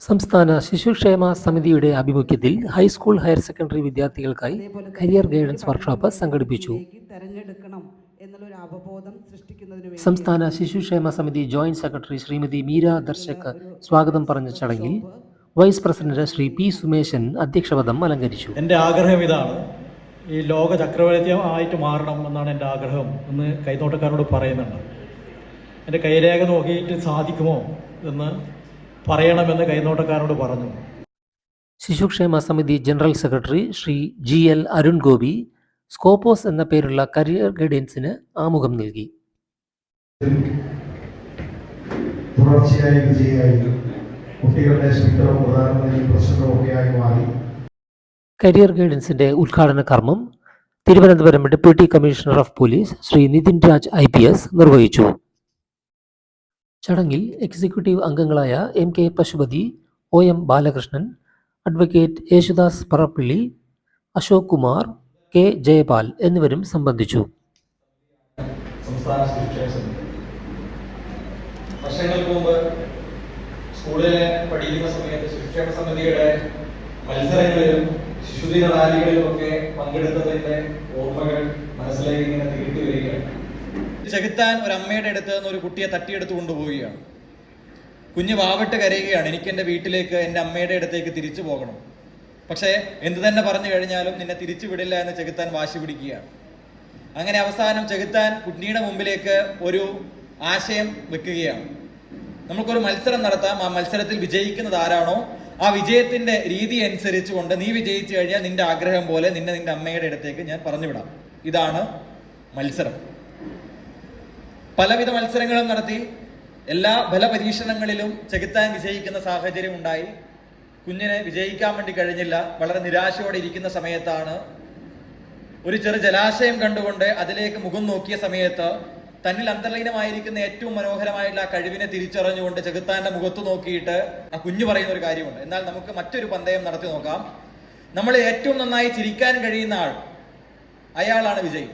സംസ്ഥാന ശിശുക്ഷേമ സമിതിയുടെ ആഭിമുഖ്യത്തിൽ ഹൈസ്കൂൾ ഹയർ സെക്കൻഡറി വിദ്യാർത്ഥികൾക്കായി കരിയർ ഗൈഡൻസ് വർക്ക്ഷോപ്പ് സംഘടിപ്പിച്ചു. സംസ്ഥാന ശിശുക്ഷേമ സമിതി ജോയിന്റ് സെക്രട്ടറി ശ്രീമതി മീര ദർശക് സ്വാഗതം പറഞ്ഞ ചടങ്ങിൽ vice president Shri P Sumeshan അധ്യക്ഷപദം അലങ്കരിച്ചു. എന്റെ ആഗ്രഹം ഇതാണ്. ഈ ലോക ചക്രവർത്തിയായിട്ട് മാറണം എന്നാണ് എന്റെ ആഗ്രഹം എന്ന് കൈതോട്ടക്കാരോട് പറയുന്നുണ്ട്. എന്റെ കൈരേഖ നോക്കിയിട്ട് സാധിക്കുമോ എന്ന് പറയണമെന്ന് കൈനോട്ടക്കാരോട് പറഞ്ഞു. ശിശുക്ഷേമ സമിതി general secretary Shri G L Arun Gopi സ്കോപ്പോസ് എന്ന പേരുള്ള കരിയർ ഗൈഡൻസിന് ആമുഖം നൽകി. തുടർച്ചയായി വിജയിയായി കുട്ടികളുടെ പ്രധാനമന്ത്രി മാറി. കരിയർ ഗൈഡൻസിന്റെ ഉദ്ഘാടന കർമ്മം Thiruvananthapuram deputy commissioner of police Shri Nitin Raj I P S നിർവഹിച്ചു. ചടങ്ങിൽ എക്സിക്യൂട്ടീവ് അംഗങ്ങളായ M K Pashupati O M Balakrishnan advocate Yesudas Parappally Ashok Kumar K Jayapal എന്നിവരും സംബന്ധിച്ചു. വർഷങ്ങൾക്ക് മുമ്പ് സ്കൂളിൽ പഠിക്കുന്ന സമയത്ത് ശിക്ഷക സമിതിയുടെ മത്സരങ്ങളിലും ശിശുദിന റാലികളിലും ഒക്കെ പങ്കെടുത്തതിന്റെ ഓർമ്മകൾ മനസ്സിലേക്ക് ഇങ്ങനെ തിരുത്തി വരികയാണ്. ചെകുത്താൻ ഒരു അമ്മയുടെ അടുത്ത് നിന്ന് ഒരു കുട്ടിയെ തട്ടിയെടുത്ത് കൊണ്ടുപോവുകയാണ്. കുഞ്ഞ് വാവിട്ട് കരയുകയാണ് എനിക്ക് എന്റെ വീട്ടിലേക്ക് എന്റെ അമ്മയുടെ അടുത്തേക്ക് തിരിച്ചു പോകണം. പക്ഷേ എന്ത് തന്നെ പറഞ്ഞു കഴിഞ്ഞാലും നിന്നെ തിരിച്ചു വിടില്ല എന്ന് ചെകുത്താൻ വാശി പിടിക്കുകയാണ്. അങ്ങനെ അവസാനം ചെകുത്താൻ കുട്ടിയുടെ മുമ്പിലേക്ക് ഒരു ആശയം വെക്കുകയാണ്. നമുക്കൊരു മത്സരം നടത്താം. ആ മത്സരത്തിൽ വിജയിക്കുന്നത് ആരാണോ ആ വിജയത്തിന്റെ രീതി അനുസരിച്ചുകൊണ്ട് നീ വിജയിച്ചു കഴിഞ്ഞാൽ നിന്റെ ആഗ്രഹം പോലെ നിന്നെ നിന്റെ അമ്മയുടെ അടുത്തേക്ക് ഞാൻ പറഞ്ഞുവിടാം. ഇതാണ് മത്സരം. പലവിധ മത്സരങ്ങളും നടത്തി എല്ലാ ഫലപരീക്ഷണങ്ങളിലും ചെകുത്താൻ വിജയിക്കുന്ന സാഹചര്യം ഉണ്ടായി കുഞ്ഞിനെ വിജയിക്കാൻ വേണ്ടി കഴിഞ്ഞില്ല. വളരെ നിരാശയോടെ ഇരിക്കുന്ന സമയത്താണ്. ഒരു ചെറു ജലാശയം കണ്ടുകൊണ്ട് അതിലേക്ക് മുഖം നോക്കിയ സമയത്ത് തന്നിൽ അന്തർലീനമായിരിക്കുന്ന ഏറ്റവും മനോഹരമായിട്ടുള്ള ആ കഴിവിനെ തിരിച്ചറിഞ്ഞുകൊണ്ട് ചെകുത്താന്റെ മുഖത്ത് നോക്കിയിട്ട് ആ കുഞ്ഞു പറയുന്ന ഒരു കാര്യമുണ്ട്. എന്നാൽ നമുക്ക് മറ്റൊരു പന്തയം നടത്തി നോക്കാം. നമ്മൾ ഏറ്റവും നന്നായി ചിരിക്കാൻ കഴിയുന്ന ആൾ അയാളാണ് വിജയി.